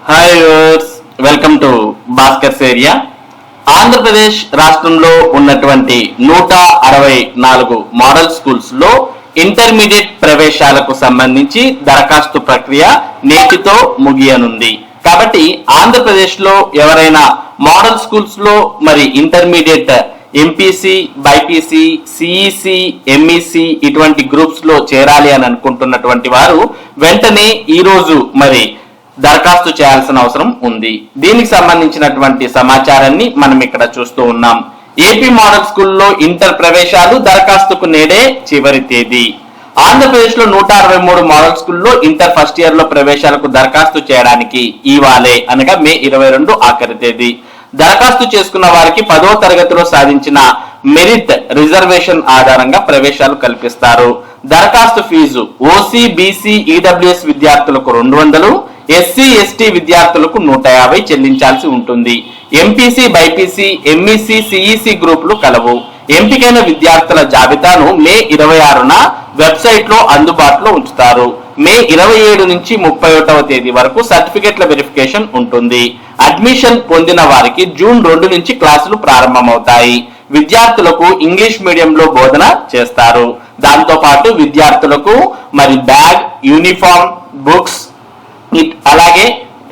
Hi yours welcome to Bhaskar's area Andhra Pradesh రాష్ట్రంలో ఉన్నటువంటి నూట అరవై నాలుగు మోడల్ స్కూల్స్లో ఇంటర్మీడియట్ ప్రవేశాలకు సంబంధించి దరఖాస్తు ప్రక్రియ నేటితో ముగియనుంది. కాబట్టి ఆంధ్రప్రదేశ్లో ఎవరైనా మోడల్ స్కూల్స్లో మరి intermediate MPC BiPC CEC MEC ఇటువంటి గ్రూప్స్లో చేరాలి అని అనుకుంటున్నటువంటి వారు వెంటనే ఈరోజు మరి దరఖాస్తు చేయాల్సిన అవసరం ఉంది. దీనికి సంబంధించినటువంటి సమాచారాన్ని మనం ఇక్కడ చూస్తూ ఉన్నాం. ఏపీ మోడల్ స్కూల్లో ఇంటర్ ప్రవేశాలు దరఖాస్తుకు నేడే చివరి తేదీ. ఆంధ్రప్రదేశ్లో నూట అరవై మూడు మోడల్ స్కూల్లో ఇంటర్ ఫస్ట్ ఇయర్లో ప్రవేశాలకు దరఖాస్తు చేయడానికి ఇవాళే అనగా మే ఇరవై రెండు ఆఖరి తేదీ. దరఖాస్తు చేసుకున్న వారికి పదో తరగతిలో సాధించిన మెరిట్ రిజర్వేషన్ ఆధారంగా ప్రవేశాలు కల్పిస్తారు. దరఖాస్తు ఫీజు ఓసీ బీసీ ఈడబ్ల్యూఎస్ విద్యార్థులకు రెండు వందలు ఎస్సీ ఎస్టీ విద్యార్థులకు నూట యాభై చెల్లించాల్సి ఉంటుంది. ఎంపీసీ బైపీసీ ఎంఈసీ సిఈసి గ్రూపులు కలవు. ఎంపికైన విద్యార్థుల జాబితాను మే ఇరవై ఆరున వెబ్సైట్లో అందుబాటులో ఉంచుతారు. మే ఇరవై ఏడు నుంచి ముప్పై ఒకటవ తేదీ వరకు సర్టిఫికెట్ల వెరిఫికేషన్ ఉంటుంది. అడ్మిషన్ పొందిన వారికి జూన్ రెండు నుంచి క్లాసులు ప్రారంభమవుతాయి. విద్యార్థులకు ఇంగ్లీష్ మీడియంలో బోధన చేస్తారు. దాంతో పాటు విద్యార్థులకు మరి bag uniform books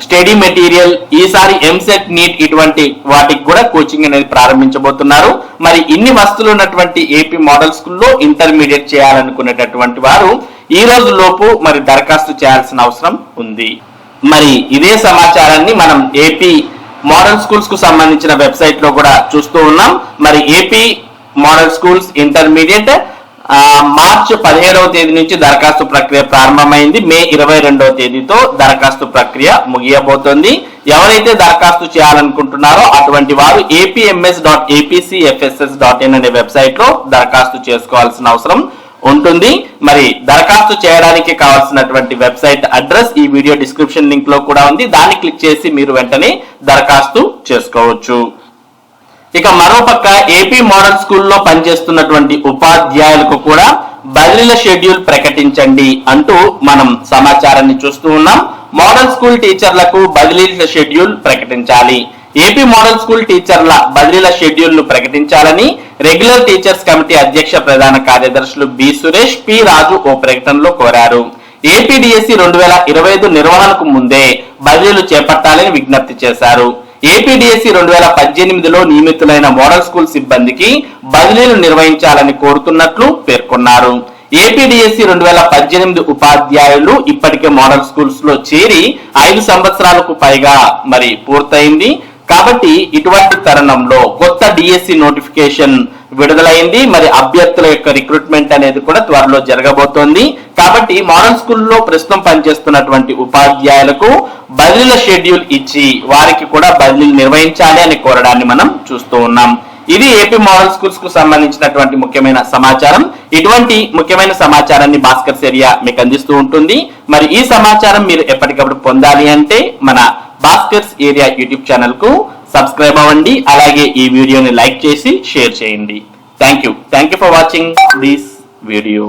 study material ఈసారి ఎంసెట్ నీట్ ఇటువంటి వాటికి కూడా కోచింగ్ అనేది ప్రారంభించబోతున్నారు. మరి ఇన్ని వస్తువులు ఉన్నటువంటి ఏపీ మోడల్ స్కూల్లో ఇంటర్మీడియట్ చేయాలనుకునేటటువంటి వారు ఈ రోజు లోపు మరి దరఖాస్తు చేయాల్సిన అవసరం ఉంది. మరి ఇదే సమాచారాన్ని మనం ఏపీ మోడల్ స్కూల్స్కు సంబంధించిన వెబ్సైట్లో కూడా చూస్తూ ఉన్నాం. మరి AP model schools intermediate March పదిహేడవ తేదీ నుంచి దరఖాస్తు ప్రక్రియ ప్రారంభమైంది. మే ఇరవై రెండవ తేదీతో దరఖాస్తు ప్రక్రియ ముగియబోతోంది. ఎవరైతే దరఖాస్తు చేయాలనుకుంటున్నారో అటువంటి వారు APMS dot APCFSS dot in అనే వెబ్సైట్లో దరఖాస్తు చేసుకోవాల్సిన అవసరం ఉంటుంది. మరి దరఖాస్తు చేయడానికి కావాల్సినటువంటి వెబ్సైట్ అడ్రస్ ఈ వీడియో డిస్క్రిప్షన్ లింక్లో కూడా ఉంది. దాన్ని క్లిక్ చేసి మీరు వెంటనే దరఖాస్తు చేసుకోవచ్చు. ఇక మరోపక్క ఏపీ మోడల్ స్కూల్లో పనిచేస్తున్నటువంటి ఉపాధ్యాయులకు కూడా బదిలీల షెడ్యూల్ ప్రకటించండి అంటూ మనం సమాచారాన్ని చూస్తూ ఉన్నాం. మోడల్ స్కూల్ టీచర్లకు బదిలీల షెడ్యూల్ ప్రకటించాలి. ఏపీ మోడల్ స్కూల్ టీచర్ల బదిలీల షెడ్యూల్ను ప్రకటించాలని రెగ్యులర్ టీచర్స్ కమిటీ అధ్యక్ష ప్రధాన కార్యదర్శులు బి సురేష్ పి రాజు ఓ ప్రకటనలో కోరారు. ఏపీడిఎస్సి రెండు వేల ఇరవై ఐదు నిర్వహణకు ముందే బదిలీలు చేపట్టాలని విజ్ఞప్తి చేశారు. ఏపీడిఎస్సి రెండు వేల పద్దెనిమిదిలో నియమితులైన మోడల్ స్కూల్ సిబ్బందికి బదిలీలు నిర్వహించాలని కోరుతున్నట్లు పేర్కొన్నారు. ఏపీడిఎస్సి రెండు వేల పద్దెనిమిది ఉపాధ్యాయులు ఇప్పటికే మోడల్ స్కూల్స్లో చేరి ఐదు సంవత్సరాలకు పైగా మరి పూర్తయింది. కాబట్టి ఇటువంటి తరుణంలో కొత్త డిఎస్సి నోటిఫికేషన్ విడుదలైంది. మరి అభ్యర్థుల యొక్క రిక్రూట్మెంట్ అనేది కూడా త్వరలో జరగబోతోంది. కాబట్టి మోడల్ స్కూల్లో ప్రస్తుతం పనిచేస్తున్నటువంటి ఉపాధ్యాయులకు బదిలీల షెడ్యూల్ ఇచ్చి వారికి కూడా బదిలీలు నిర్వహించాలి అని కోరడాన్ని మనం చూస్తూ ఉన్నాం. ఇది ఏపీ మోడల్ స్కూల్స్కు సంబంధించినటువంటి ముఖ్యమైన సమాచారం. ఇటువంటి ముఖ్యమైన సమాచారాన్ని భాస్కర్ ఏరియా మీకు అందిస్తూ ఉంటుంది. మరి ఈ సమాచారం మీరు ఎప్పటికప్పుడు పొందాలి అంటే మన భాస్కర్స్ ఏరియా యూట్యూబ్ ఛానల్కు సబ్స్క్రైబ్ అవ్వండి. అలాగే ఈ వీడియోని లైక్ చేసి షేర్ చేయండి. Thank you thank you for watching this video